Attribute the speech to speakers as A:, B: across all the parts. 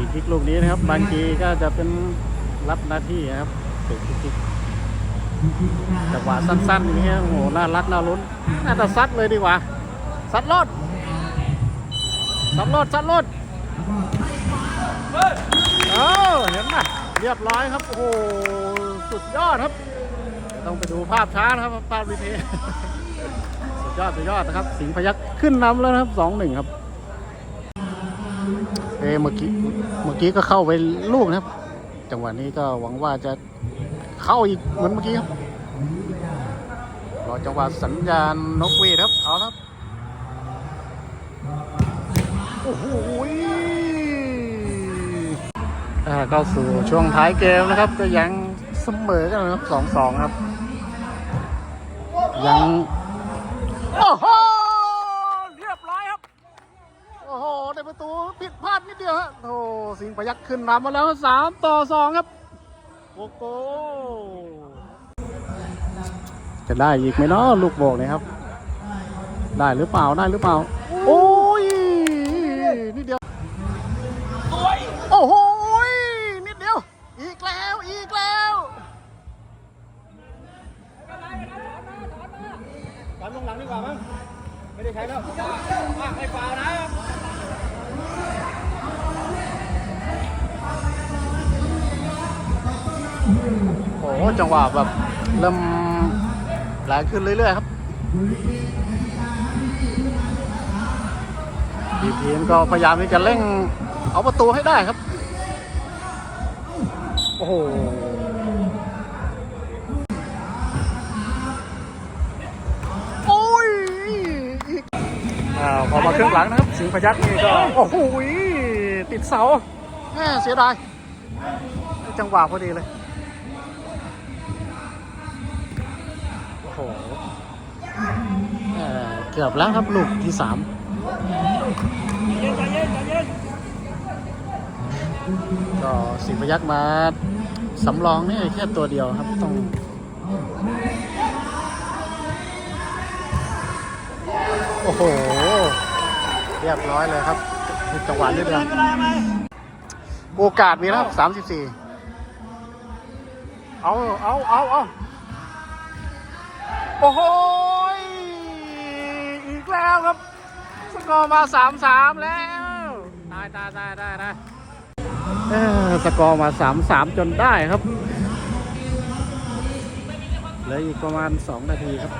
A: ปีคิกลูกนี้นะครับ บางทีก็จะเป็นรับหน้าที่นะครับปีคิกจังหวะสั้นๆอย่างเงี้ยโอ้โหน่ารักน่าลุ้นน่าจะซัดเลยดีกว่าซัดรถซัดรถซัดรถเออเห็นไหมเรียบร้อยครับโอ้โหสุดยอดครับ ต้องไปดูภาพช้านะครับภาพรีเพย์สุดยอดสุดยอดนะครับ สิงห์พยักขึ้นนำแล้วนะครับสองหนึ่งครับ เอเมื่อกี้เมื่อกี้ก็เข้าไปลูกนะครับ จังหวะนี้ก็หวังว่าจะเข้าอีกเหมือนเมื่อกี้ครับรอจังหวะสัญญาณนกหวีครับเอาครับโอ้โหเข้าสู่ช่วงท้ายเกมนะครับ ก็ยังเสมอกันนะครับสองสองครับ ยัง โอ้โห เรียบร้อยครับ โอ้โหในประตูผิดพลาดนิด เดียวฮะโอ้โหสิงห์พยักขึ้นนำมาแล้วสามต่อสองครับโอ้โหจะได้อีกไหมเนาะลูกโบกเนี่ยครับ ได้หรือเปล่าได้หรือเปล่า โอ้ยนิดเดียวโอ้โหนิดเดียว อีกแล้วอีกแล้ว
B: ตามลงหลังดีกว่ามั้งไม่ได้ใช้แล้วอะไม่ฟาวนะ
A: อ้โหจังหวะแบบเริ่มแรงขึ้นเรื่อย ๆ ครับทีมทีมก็พยายามที่จะเร่งเอาประตูให้ได้ครับ โอ้โหโอ้ยอีกอ่าพอมาครึ่งหลังนะครับ สิงห์พยัคฆ์นี่ก็ โอ้โหติดเสาแม่เสียดายจังหวะพอดีเลย เอ่อเกือบแล้วครับลูกที่สามก็สิงพยักษ์มาสำรองนี่แค่ตัวเดียวครับต้องโอ้โห เรียบร้อยเลยครับจังหวะนิดเดียว
B: ไม่ได้ไหม
A: โอกาสมีแล้วสามสิบสี่เอา เอา เอา เอา โอ้โหอีกแล้วครับ สกอร์มาสามสามแล้ว ตายตายตายตายตายสกอร์มาสามสามจนได้ครับเหลืออีกประมาณสองนาทีครับ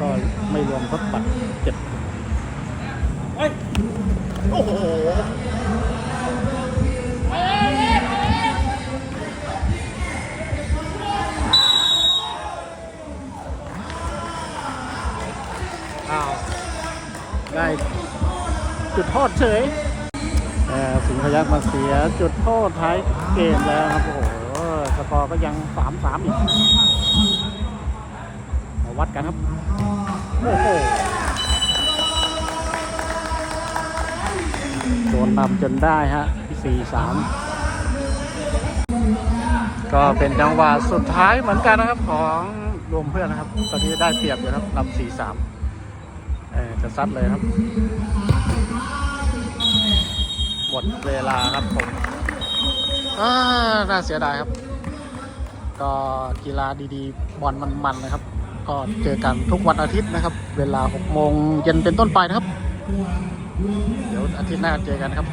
A: ก็ไม่รวมทดปัดเจ็ดโอ้โห อ้าวได้จุดโทษเฉยเอ่สิงห์พยักมาเสียจุดโทษท้ายเกมแล้วครับโอ้โหสกอร์ก็ยังสามสามอีกมาวัดกันครับโอ้โหโดนนำจนได้ฮะสี่สามก็เป็นจังหวะสุดท้ายเหมือนกันนะครับของรวมเพื่อนนะครับ ตอนนี้ได้เปรียบอยู่ครับนำสี่สาม จะซัดเลยครับ หมดเวลาครับผมอ่าน่าเสียดายครับ ก็กีฬาดีๆ บอลมันๆนะครับ ก็เจอกันทุกวันอาทิตย์นะครับ เวลา6โมงเย็นเป็นต้นไปนะครับ เดี๋ยวอาทิตย์หน้าเจอกันครับ